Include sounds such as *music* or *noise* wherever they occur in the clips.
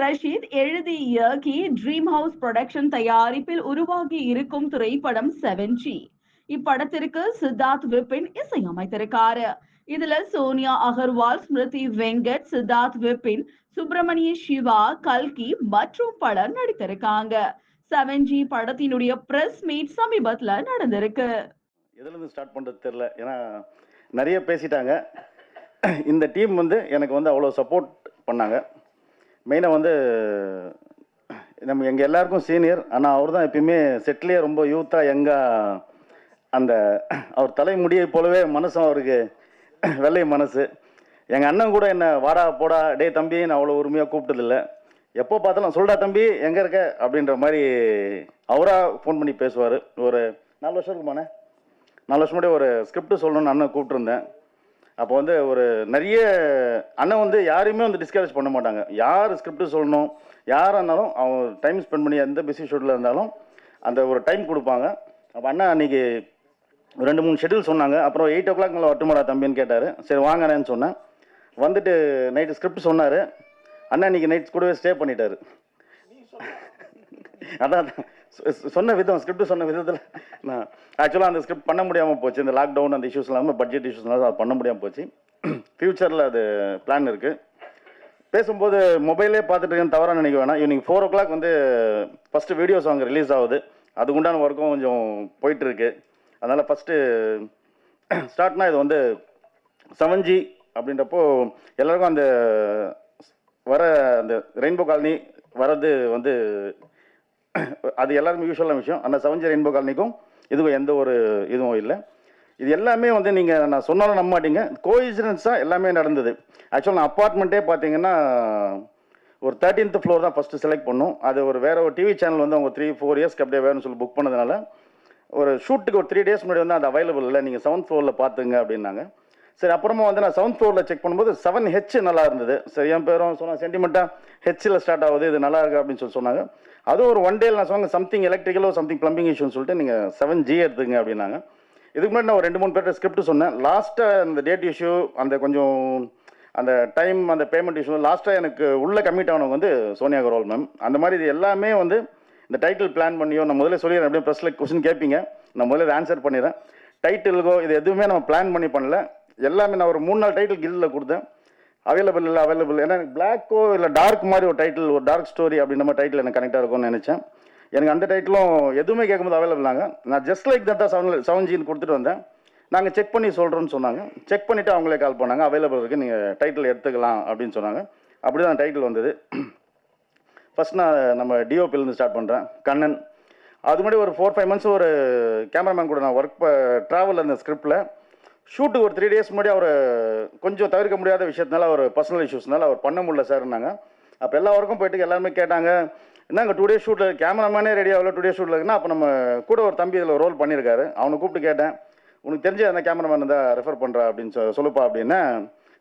ரஷீத் எழுதி இயக்கி dream house production தயாரிப்பில் உருவாகி இருக்கும் திரைப்படம் செவன்ஜி இப்படத்திற்கு சித்தார்த் விபின் இசையமைத்திருக்காரு. இதுல சோனியா அகர்வால் ஸ்மிருதி வெங்கட் சித்தார்த் விபின் சுப்பிரமணிய சிவா கல்கி மற்றும் பலர் நடித்திருக்காங்க. செவன்ஜி படத்தினுடைய பிரஸ் மீட் சமீபத்துல நடந்திருக்கு. எதுலேருந்து ஸ்டார்ட் பண்ணுறது தெரில ஏன்னா நிறைய பேசிட்டாங்க. இந்த டீம் வந்து எனக்கு வந்து அவ்வளோ சப்போர்ட் பண்ணாங்க. மெயினாக வந்து நம்ம எங்கள் எல்லாருக்கும் சீனியர் ஆனால் அவர் தான் எப்பயுமே செட்லேயே ரொம்ப யூத்தாக எங்கே அந்த அவர் தலைமுடியை போலவே மனசும் அவருக்கு வெள்ளை மனசு. எங்கள் அண்ணன் கூட என்ன வாடா போடா டே தம்பி நான் அவ்வளோ உரிமையாக கூப்பிட்டதில்ல. எப்போ பார்த்தாலும் சொல்டா தம்பி எங்கே இருக்க? அப்படின்ற மாதிரி அவராக ஃபோன் பண்ணி பேசுவார். ஒரு நாலு வருஷம் இருக்குமாண்ணே? நாலு வருஷம் முன்னாடி ஒரு ஸ்கிரிப்ட் சொல்லணும்னு அண்ணன் கூப்பிட்டுருந்தேன். அப்போ வந்து ஒரு நிறைய அண்ணன் வந்து யாரையுமே வந்து டிஸ்கரேஜ் பண்ண மாட்டாங்க. யார் ஸ்கிரிப்ட் சொல்லணும் யாராக இருந்தாலும் அவங்க டைம் ஸ்பெண்ட் பண்ணி எந்த பிஸி ஷெட்யூலில் இருந்தாலும் அந்த ஒரு டைம் கொடுப்பாங்க. அப்போ அண்ணா அன்றைக்கி ரெண்டு மூணு ஷெட்யூல் சொன்னாங்க. அப்புறம் எயிட் ஓ கிளாக் மேலே வட்டுமாடா தம்பின்னு கேட்டார். சரி வாங்கண்ணேன்னு சொன்னேன். வந்துட்டு நைட்டு ஸ்கிரிப்ட் சொன்னார். அண்ணா இன்னைக்கு நைட் கூடவே ஸ்டே பண்ணிட்டார். அதான். சொன்ன விதம் ஸ்கிரிப்ட் சொன்ன விதத்தில் நான் ஆக்சுவலாக அந்த ஸ்கிரிப்ட் பண்ண முடியாமல் போச்சு. இந்த லாக்டவுன் அந்த இஷ்யூஸ் இல்லாமல் பட்ஜெட் இஷ்யூஸ்னால அது பண்ண முடியாமல் போச்சு. ஃப்யூச்சரில் அது பிளான் இருக்குது பேசும்போது மொபைலே பார்த்துட்டு இருக்கேன் தவறாக நினைக்க வேணாம். ஈவினிங் ஃபோர் ஓ கிளாக் வந்து ஃபஸ்ட்டு வீடியோ சாங் ரிலீஸ் ஆகுது. அதுக்கு உண்டான ஒர்க்கும் கொஞ்சம் போயிட்டுருக்கு. அதனால் ஃபஸ்ட்டு ஸ்டார்ட்னா இது வந்து செவன் ஜி அப்படின்றப்போ எல்லாருக்கும் அந்த வர அந்த ரெயின்போ காலனி வர்றது வந்து *clears throat* அது எல்லாருமே யூஸ்வலான விஷயம். அந்த செவன் ஜி ரெயின்போ காலனிக்கும் இதுவும் எந்த ஒரு இதுவும் இல்லை. இது எல்லாமே வந்து நீங்கள் நான் சொன்னாலும் நம்ப மாட்டீங்க. கோஇன்சிடென்ஸாக எல்லாமே நடந்தது. ஆக்சுவலாக நான் அப்பார்ட்மெண்ட்டே பார்த்தீங்கன்னா ஒரு தேர்ட்டீன்த் ஃப்ளோர் தான் ஃபஸ்ட்டு செலக்ட் பண்ணோம். அது ஒரு வேறு ஒரு டிவி சேனல் வந்து அவங்க த்ரீ ஃபோர் இயர்ஸ்க்கு அப்படியே வேணும்னு சொல்லி புக் பண்ணதுனால ஒரு ஷூட்டுக்கு ஒரு த்ரீ டேஸ் முன்னாடி வந்து அது அவைலபிள் இல்லை. நீங்கள் செவன்த் ஃப்ளோரில் பார்த்துங்க அப்படின்னாங்க. சரி அப்புறமா வந்து நான் செவன்த் ஃப்ளோரில் செக் பண்ணும்போது செவன் ஹெச் நல்லா இருந்தது. சரி என் பேரும் சொன்னால் சென்டிமெண்ட்டாக ஹெச்சில் ஸ்டார்ட் ஆகுது. இது நல்லா இருக்கு அப்படின்னு சொல்லி சொன்னாங்க. அதுவும் ஒரு ஒன் டேல நான் சொன்னேன் சம்திங் எலக்ட்ரிக்கலோ சம்திங் பிளம்பிங் இஷ்யூன்னு சொல்லிட்டு நீங்கள் செவன் ஜி எடுத்துங்க அப்படின்னாங்க. இதுக்கு முன்னாடி நான் ஒரு ரெண்டு மூணு பேர்கிட்ட ஸ்கிரிப்ட் சொன்னேன். லாஸ்ட்டாக அந்த டேட் இஷ்யூ அந்த கொஞ்சம் அந்த டைம் அந்த பேமெண்ட் இஷ்யூ லாஸ்ட்டாக எனக்கு உள்ளே கம்மிட் ஆனவங்க வந்து சோனியா அகர்வால் மேம் அந்த மாதிரி இது எல்லாமே வந்து இந்த டைட்டில் பிளான் பண்ணியோ நான் முதல்ல சொல்லிடுறேன் அப்படியே ப்ரெஸ்ஸில் கொஸ்டின் கேட்பீங்க. நான் முதல்ல ஆன்சர் பண்ணிடுறேன். டைட்டிலுக்கோ இது எதுவுமே நம்ம பிளான் பண்ணி பண்ணல. எல்லாமே நான் ஒரு மூணு நாள் டைட்டில் கில்லில் கொடுத்தேன். அவைலபிள் இல்லை அவைலபிள் ஏன்னா எனக்கு பிளாக்கோ இல்லை டார்க் மாதிரி ஒரு டைட்டில் ஒரு டார்க் ஸ்டோரி அப்படின்ற மாதிரி டைட்டில் எனக்கு கனெக்டாக இருக்கும்னு நினச்சேன். எனக்கு அந்த டைட்டிலும் எதுவுமே கேட்கும்போது அவைலபிள் நாங்கள் நான் just like that seven seven ஜின்னு கொடுத்துட்டு வந்தேன். நாங்கள் செக் பண்ணி சொல்கிறோன்னு சொன்னாங்க. செக் பண்ணிவிட்டு அவங்களே கால் பண்ணாங்க. அவைலபிள் இருக்குது நீங்கள் டைட்டில் எடுத்துக்கலாம் அப்படின்னு சொன்னாங்க. அப்படி தான் டைட்டில் வந்தது. ஃபர்ஸ்ட் நான் நம்ம டிஓபிலேருந்து ஸ்டார்ட் பண்ணுறேன் கண்ணன். அது முன்னாடி ஒரு ஃபோர் ஃபைவ் மந்த்ஸ் ஒரு கேமராமேன் கூட நான் ஒர்க் ட்ராவலில் இருந்த ஸ்கிரிப்டில் ஷூட்டுக்கு ஒரு த்ரீ டேஸ் முன்னாடி அவர் கொஞ்சம் தவிர்க்க முடியாத விஷயத்தினால அவர் பர்சனல் இஷ்யூஸ்னால அவர் பண்ண முடியல சார்னாங்க அப்போ எல்லா ஒர்க்கும் போயிட்டு எல்லாருமே கேட்டாங்க என்னங்க டூ டேஸ் ஷூட்டில் கேமராமேனே ரெடி ஆகல டூ டேஸ் ஷூட்டில் இருக்குன்னா அப்போ நம்ம கூட ஒரு தம்பி இதில் ரோல் பண்ணியிருக்காரு அவனை கூப்பிட்டு கேட்டேன் உனக்கு தெரிஞ்ச அந்த கேமராமேன் இருந்தால் ரெஃபர் பண்ணுறா அப்படின்னு சொ சொல்லுப்பா அப்படின்னா.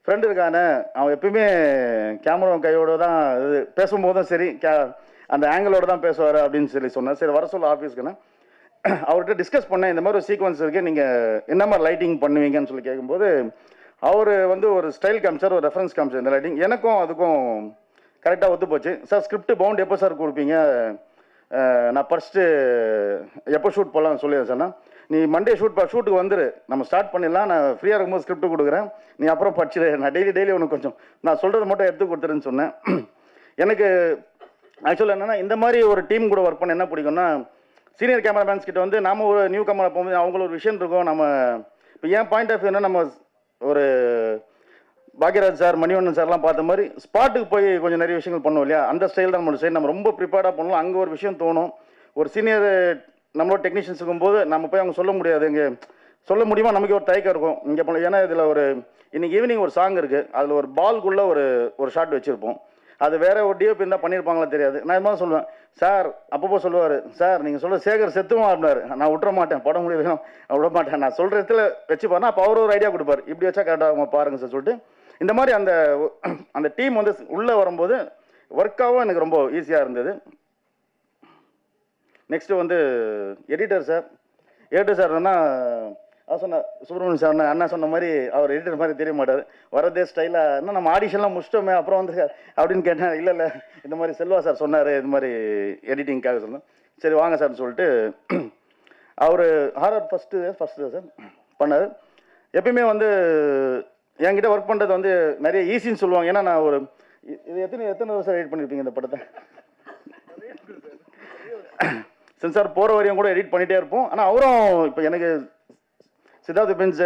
ஃப்ரெண்டு இருக்கானே அவன் எப்பயுமே கேமரா கையோடு தான் இது பேசும்போதும் சரி கே அந்த ஆங்கிளோடு தான் பேசுவார் அப்படின்னு சொல்லி சொன்னேன். சரி வர சொல்ல ஆஃபீஸ்க்குண்ணே *clears throat* அவர்கிட்ட டிஸ்கஸ் பண்ணேன் இந்த மாதிரி ஒரு சீக்வன்ஸ் இருக்குது நீங்கள் என்ன மாதிரி லைட்டிங் பண்ணுவீங்கன்னு சொல்லி கேட்கும்போது அவர் வந்து ஒரு ஸ்டைல் காமிச்சார் ஒரு ரெஃபரன்ஸ் காமிச்சார் இந்த லைட்டிங் எனக்கும் அதுக்கும் கரெக்டாக ஒத்து போச்சு. சார் ஸ்கிரிப்ட் பவுண்ட் எப்போ சார் கொடுப்பீங்க? நான் ஃபர்ஸ்ட்டு எப்போ ஷூட் போடலாம்னு சொல்லி சொன்னேன் நீ மண்டே ஷூட் ஷூட்டுக்கு வந்துரு. நம்ம ஸ்டார்ட் பண்ணிடலாம். நான் ஃப்ரீயாக இருக்கும்போது ஸ்கிரிப்ட் கொடுக்குறேன். நீ அப்புறம் படிச்சிடு நான் டெய்லி டெய்லி உனக்கு கொஞ்சம் நான் சொல்கிறத மட்டும் எடுத்து கொடுத்துருன்னு சொன்னேன். *clears throat* எனக்கு ஆக்சுவலாக என்னென்னா இந்த மாதிரி ஒரு டீம் கூட ஒர்க் பண்ண என்ன பிடிக்கும்னா சீனியர் கேமராமேன்ஸ் கிட்ட வந்து நம்ம ஒரு நியூ கேமரா போகும்போது அவங்கள ஒரு விஷயம் இருக்கும். நம்ம இப்போ என் பாயிண்ட் ஆஃப் வியூனா நம்ம ஒரு பாக்யராஜ் சார் மணிவண்ணன் சார்லாம் பார்த்த மாதிரி ஸ்பாட்டுக்கு போய் கொஞ்சம் நிறைய விஷயங்கள் பண்ணுவோம் இல்லையா? அந்த ஸ்டைல் தான் நம்ம சைடு நம்ம ரொம்ப ப்ரிப்பேர்டாக பண்ணலாம் அங்கே ஒரு விஷயம் தோணும். ஒரு சீனியர் நம்மளோட டெக்னீஷியன்ஸ் இருக்கும்போது நம்ம போய் அவங்க சொல்ல முடியாது. இங்கே சொல்ல முடியுமா? நமக்கு ஒரு தயக்கம் இருக்கும். இங்கே பண்ண ஏன்னா இதில் ஒரு இன்னைக்கு ஈவினிங் ஒரு சாங் இருக்குது அதில் ஒரு பால்குள்ளே ஒரு ஒரு ஷாட் வச்சுருப்போம். அது வேற ஒரு டிஓபி இருந்தால் பண்ணியிருப்பாங்களா தெரியாது. நான் இது மாதிரி சொல்லுவேன். சார் அப்பப்போ சொல்லுவார். சார் நீங்கள் சொல்ல சேகர் செத்துவோம் அப்படின்னாரு. நான் விட்ற மாட்டேன். படம் முடியல நான் விட மாட்டேன். நான் சொல்கிற இடத்துல வச்சு பாருன்னா அப்போ அவர் ஒரு ஐடியா கொடுப்பார். இப்படி வச்சா கரெக்டாக பாருங்க சார் சொல்லிட்டு. இந்த மாதிரி அந்த *clears throat* அந்த டீம் வந்து உள்ளே வரும்போது ஒர்க்காகவும் எனக்கு ரொம்ப ஈஸியாக இருந்தது. நெக்ஸ்ட்டு வந்து எடிட்டர் சார். எடிட்டர் சார் என்னன்னா அவர் சொன்ன சுப்பிரமணியம் சார் அண்ணா- சொன்ன மாதிரி அவர் எடிட்டர் மாதிரி தெரிய மாட்டார். வரதே ஸ்டைலாக இன்னும் நம்ம ஆடிஷன்லாம் முடிச்சிட்டோமே அப்புறம் வந்து அப்படின்னு கேட்டேன் இல்லை இல்லை இந்த மாதிரி செல்வா சார் சொன்னார் இது மாதிரி எடிட்டிங்காக சொன்னேன் சரி வாங்க சார்னு சொல்லிட்டு அவர் ஹாரர் ஃபஸ்ட்டு ஃபஸ்ட்டு சார் பண்ணார். எப்பயுமே வந்து என்கிட்ட ஒர்க் பண்ணுறது வந்து நிறைய ஈஸின்னு சொல்லுவாங்க. ஏன்னா நான் ஒரு இது எத்தனை எத்தனை வருஷம் எடிட் பண்ணியிருப்பீங்க இந்த படத்தை? *laughs* சென்சார் போகிற வரையும் கூட எடிட் பண்ணிகிட்டே இருப்போம். ஆனால் அவரும் இப்போ எனக்கு சித்தார்த் பெஞ்ச்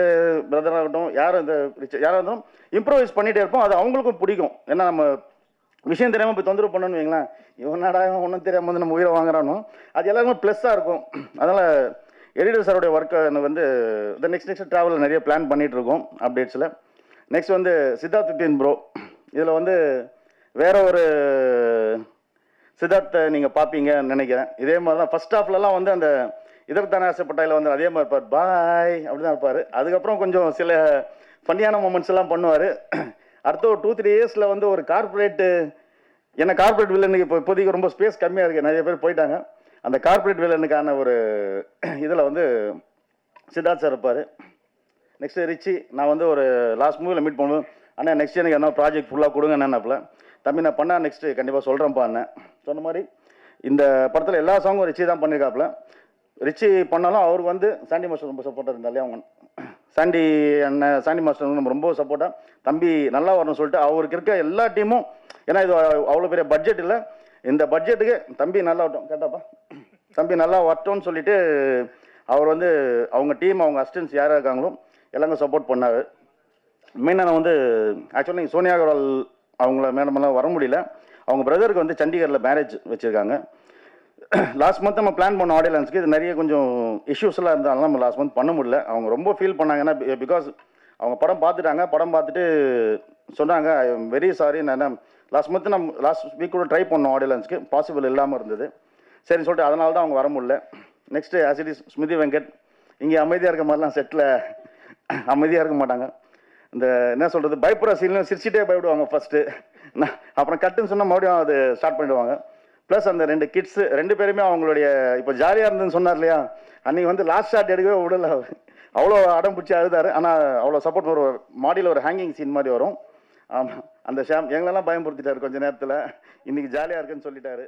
பிரதர் ஆகட்டும் யார் இந்த யாராக இருந்தாலும் இம்ப்ரோவைஸ் பண்ணிகிட்டே இருப்போம். அது அவங்களுக்கும் பிடிக்கும். ஏன்னா நம்ம விஷயம் தெரியாமல் போய் தொந்தரவு பண்ணணும்னு வைங்களேன். இவன் இவன் ஒன்றும் தெரியாமல் வந்து நம்ம உயிரை வாங்குறானோ? அது எல்லாருமே ப்ளஸ்ஸாக இருக்கும். அதனால் எடிட்டர் சாருடைய ஒர்க்கை வந்து இந்த நெக்ஸ்ட் நெக்ஸ்ட் ட்ராவலில் நிறைய பிளான் பண்ணிகிட்டு இருக்கோம் அப்டேட்ஸில் நெக்ஸ்ட் வந்து சித்தார்த் பின் ப்ரோ இதில் வந்து வேற ஒரு சித்தார்த்தை நீங்கள் பார்ப்பீங்கன்னு நினைக்கிறேன். இதே மாதிரி தான் ஃபஸ்ட் ஹாஃப்லலாம் வந்து அந்த இதற்கான ஆசைப்பட்டாயில் வந்து அதே மாதிரி இருப்பார். பாய் அப்படி தான் இருப்பார். அதுக்கப்புறம் கொஞ்சம் சில ஃபன்னியான மூமெண்ட்ஸ் எல்லாம் பண்ணுவார். அடுத்த ஒரு டூ த்ரீ இயர்ஸில் வந்து ஒரு கார்ப்பரேட்டு ஏன்னா கார்ப்பரேட் வில்லனுக்கு இப்போ இப்போதைக்கு ரொம்ப ஸ்பேஸ் கம்மியாக இருக்குது நிறைய பேர் போயிட்டாங்க. அந்த கார்ப்பரேட் வில்லனுக்கான ஒரு இதில் வந்து சித்தார்த் சார் இருப்பார். நெக்ஸ்ட் ரிச்சி நான் வந்து ஒரு லாஸ்ட் மூவியில் மீட் பண்ணுவேன். அண்ணா நெக்ஸ்ட் எனக்கு என்ன ப்ராஜெக்ட் ஃபுல்லாக கொடுங்க என்னப்பல தம்பி நான் பண்ணால் நெக்ஸ்ட்டு கண்டிப்பாக சொல்கிறேன்ப்பா அண்ணன் சொன்ன மாதிரி இந்த படத்தில் எல்லா சாங்கும் ரிச்சி தான் பண்ணியிருக்காப்புல ரிச்சி பண்ணாலும் அவர் வந்து சாண்டி மாஸ்டர் ரொம்ப சப்போர்ட்டாக இருந்தாலே அவங்க சாண்டி அண்ணன் சாண்டி மாஸ்டர் நம்ம ரொம்ப சப்போர்ட்டாக தம்பி நல்லா வரணும்னு சொல்லிட்டு அவருக்கு இருக்க எல்லா டீமும் ஏன்னா இது அவ்வளோ பெரிய பட்ஜெட் இல்லை. இந்த பட்ஜெட்டுக்கு தம்பி நல்லா வரட்டும் கேட்டாப்பா. தம்பி நல்லா வரட்டும்னு சொல்லிட்டு அவர் வந்து அவங்க டீம் அவங்க அசிஸ்டன்ஸ் யாராக இருக்காங்களோ எல்லாங்க சப்போர்ட் பண்ணார். மெயினாக நான் வந்து ஆக்சுவலாக நீங்கள் சோனியா அகர்வால் அவங்கள மேடமெல்லாம் வர முடியல. அவங்க பிரதருக்கு வந்து சண்டிகரில் மேரேஜ் வச்சுருக்காங்க. *clears throat* லாஸ்ட் மந்த் நம்ம பிளான் பண்ண ஆடியன்ஸ்க்கு இது நிறைய கொஞ்சம் இஷ்யூஸ்லாம் இருந்தாலும் நம்ம லாஸ்ட் மந்த் பண்ண முடியல. அவங்க ரொம்ப ஃபீல் பண்ணாங்கன்னா பிகாஸ் அவங்க படம் பார்த்துட்டாங்க. படம் பார்த்துட்டு சொன்னாங்க ஐ எம் வெரி சாரி நான் லாஸ்ட் மந்த் நம்ம லாஸ்ட் வீக் கூட ட்ரை பண்ணோம் ஆடியன்ஸ்க்கு பாசிபிள் இல்லாமல் இருந்தது. சரின்னு சொல்லிட்டு அதனால தான் அவங்க வர முடியல. நெக்ஸ்ட்டு ஆசிடி ஸ்மிருதி வெங்கட் இங்கே அமைதியாக இருக்க மாதிரிலாம் செட்டில் *clears throat* அமைதியாக இருக்க மாட்டாங்க. இந்த என்ன சொல்கிறது பயப்புற சீன்லாம் சிரிச்சிட்டே பயப்படுவாங்க ஃபஸ்ட்டு அப்புறம் கட்டுன்னு சொன்னால் மறுபடியும் அது ஸ்டார்ட் பண்ணிடுவாங்க. ப்ளஸ் அந்த ரெண்டு கிட்ஸு ரெண்டு பேருமே அவங்களுடைய இப்போ ஜாலியாக இருந்ததுன்னு சொன்னார் இல்லையா? அன்றைக்கி வந்து லாஸ்ட் ஷாட் எடுக்கவே விடல. அவ்வளோ அடம் பிடிச்சி அழுதாரு. ஆனால் அவ்வளோ சப்போர்ட் ஒரு மாடியில் ஒரு ஹேங்கிங் சீன் மாதிரி வரும். ஆமாம் அந்த ஷாம் எங்களெல்லாம் பயம்படுத்திட்டார் கொஞ்ச நேரத்தில். இன்றைக்கி ஜாலியாக இருக்குன்னு சொல்லிட்டாரு.